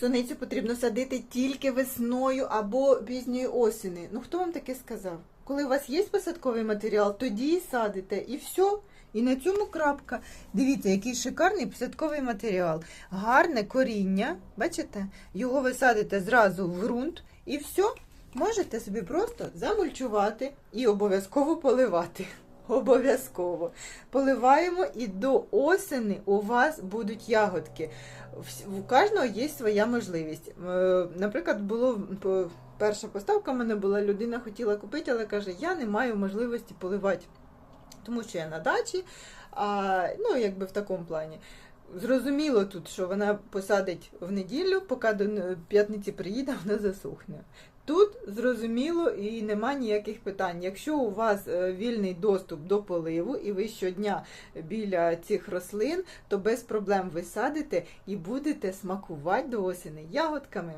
Суницю потрібно садити тільки весною або пізньої осені. Ну хто вам таке сказав? Коли у вас є посадковий матеріал, тоді і садите, і все. І на цьому крапка. Дивіться, який шикарний посадковий матеріал. Гарне коріння. Бачите? Його ви садите зразу в ґрунт і все. Можете собі просто замульчувати і обов'язково поливати. Обов'язково. Поливаємо і до осені у вас будуть ягодки. У кожного є своя можливість. Наприклад, було перша поставка в мене була, людина хотіла купити, але каже, я не маю можливості поливати, тому що я на дачі, а, ну, якби в такому плані. Зрозуміло тут, що вона посадить в неділю, поки до п'ятниці приїде, вона засухне. Тут зрозуміло і нема ніяких питань. Якщо у вас е, вільний доступ до поливу і ви щодня біля цих рослин, то без проблем ви садите і будете смакувати до осені ягодками.